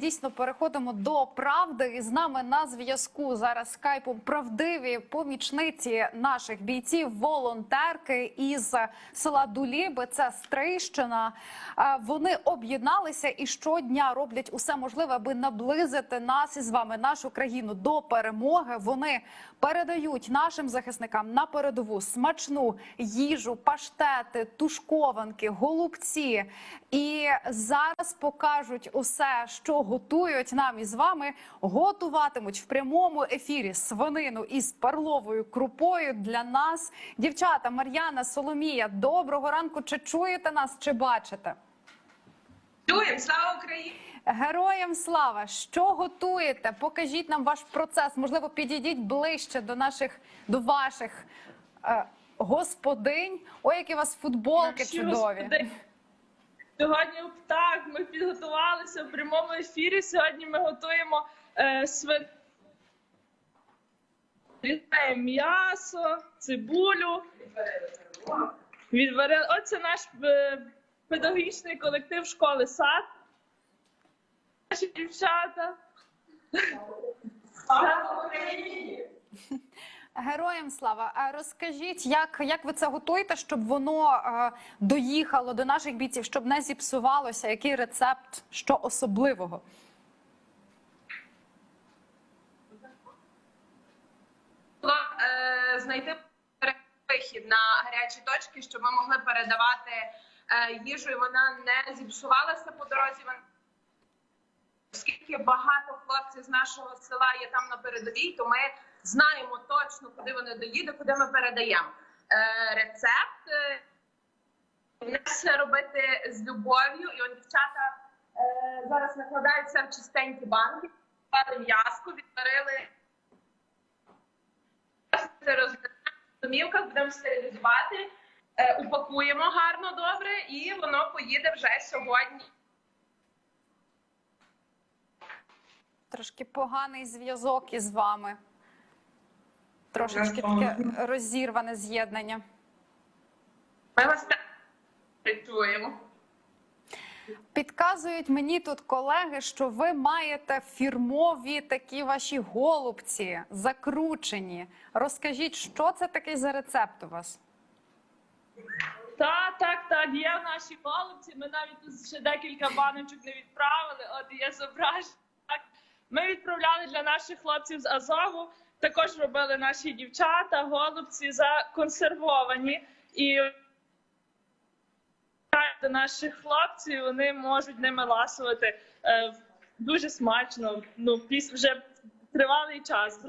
Дійсно, переходимо до правди. І з нами на зв'язку зараз скайпом правдиві помічниці наших бійців, волонтерки із села Дуліби. Це Стрийщина. Вони об'єдналися і щодня роблять усе можливе, аби наблизити нас із вами, нашу країну до перемоги. Вони передають нашим захисникам на передову смачну їжу, паштети, тушкованки, голубці. І зараз покажуть усе, що готують нам із вами. Готуватимуть в прямому ефірі свинину із перловою крупою для нас. Дівчата Мар'яна, Соломія, доброго ранку. Чи чуєте нас, чи бачите? Чуємо, слава Україні! Героям слава! Що готуєте? Покажіть нам ваш процес. Можливо, підійдіть ближче до наших до ваших е, господинь. Ой, які у вас футболки Наші чудові. господи, Сьогодні так, ми підготувалися в прямому ефірі. Сьогодні ми готуємо е, свин... М'ясо, цибулю. Відварили. Оце наш е, педагогічний колектив школи сад. Наші дівчата. Слава Україні! Героям слава! Розкажіть, як, як ви це готуєте, щоб воно е, доїхало до наших бійців, щоб не зіпсувалося? Який рецепт, що особливого? е, знайти вихід на гарячі точки, щоб ми могли передавати е, їжу, і вона не зіпсувалася по дорозі. Оскільки багато хлопців з нашого села є там на передовій, то ми знаємо точно, куди вони доїдуть, куди ми передаємо. Е, рецепт е, робити з любов'ю, і от дівчата е, зараз накладаються в чистенькі банки, відварили м'яско, відварили домівках, будемо стерилізувати, е, упакуємо гарно добре, і воно поїде вже сьогодні. Трошки поганий зв'язок із вами. Трошечки таке розірване з'єднання. Ми вас так працюємо. Підказують мені тут колеги, що ви маєте фірмові такі ваші голубці закручені. Розкажіть, що це такий за рецепт у вас? Так, так, так. Є в нашій голубці. Ми навіть тут ще декілька баночок не відправили. От є зображення. Ми відправляли для наших хлопців з Азову. Також робили наші дівчата, голубці законсервовані. І до наших хлопців вони можуть ними ласувати е, дуже смачно. Ну, піс вже тривалий час.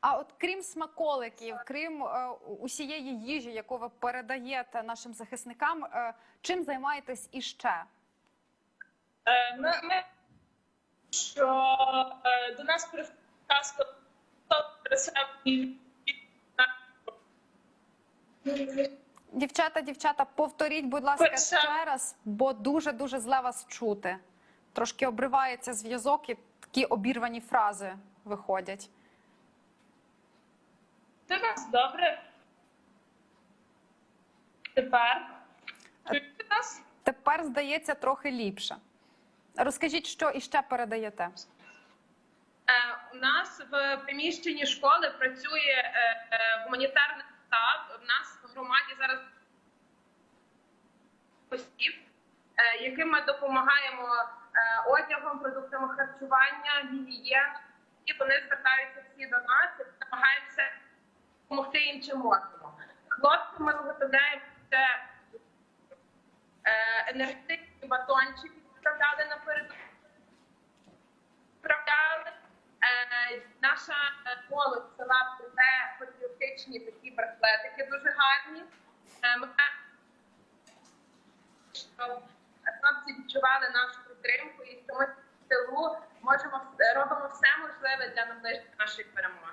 А от крім смаколиків, крім е, усієї їжі, яку ви передаєте нашим захисникам, е, чим займаєтесь іще? Е, ми, ми що е, до нас рецепт Дівчата, дівчата, повторіть, будь ласка, ще раз, бо дуже дуже зле вас чути. Трошки обривається зв'язок, і такі обірвані фрази виходять. Ти нас добре. Тепер? Тепер здається трохи ліпше. Розкажіть, що іще передаєте? У нас в приміщенні школи працює е, е, гуманітарний штаб. У нас в громаді зараз осіб, е, яким ми допомагаємо одягом, продуктами харчування, гігієною. І вони звертаються всі до нас і намагаємося допомогти їм чим можемо. Хлопцям ми виготовляємо енергетичні батончики, відправляли напередодні відправляли. Е, наша е, молодь села плете патріотичні такі браслетики дуже гарні. Е, щоб хлопці відчували нашу підтримку і що ми в тилу можемо робимо все можливе для наближення нашої перемоги.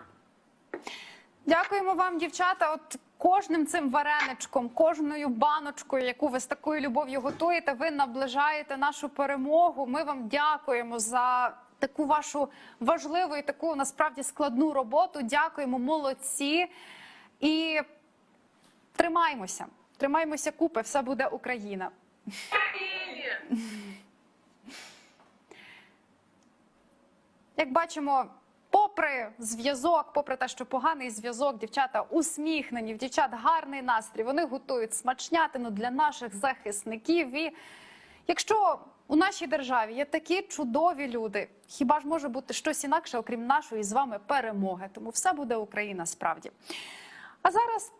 Дякуємо вам, дівчата. От кожним цим вареничком, кожною баночкою, яку ви з такою любов'ю готуєте, ви наближаєте нашу перемогу. Ми вам дякуємо за таку вашу важливу і таку насправді складну роботу. Дякуємо, молодці і тримаймося. Тримаймося купи, все буде Україна. Як бачимо, попри зв'язок, попри те, що поганий зв'язок, дівчата усміхнені, в дівчат гарний настрій. Вони готують смачнятину для наших захисників. І якщо у нашій державі є такі чудові люди, хіба ж може бути щось інакше, окрім нашої з вами перемоги? Тому все буде Україна справді. А зараз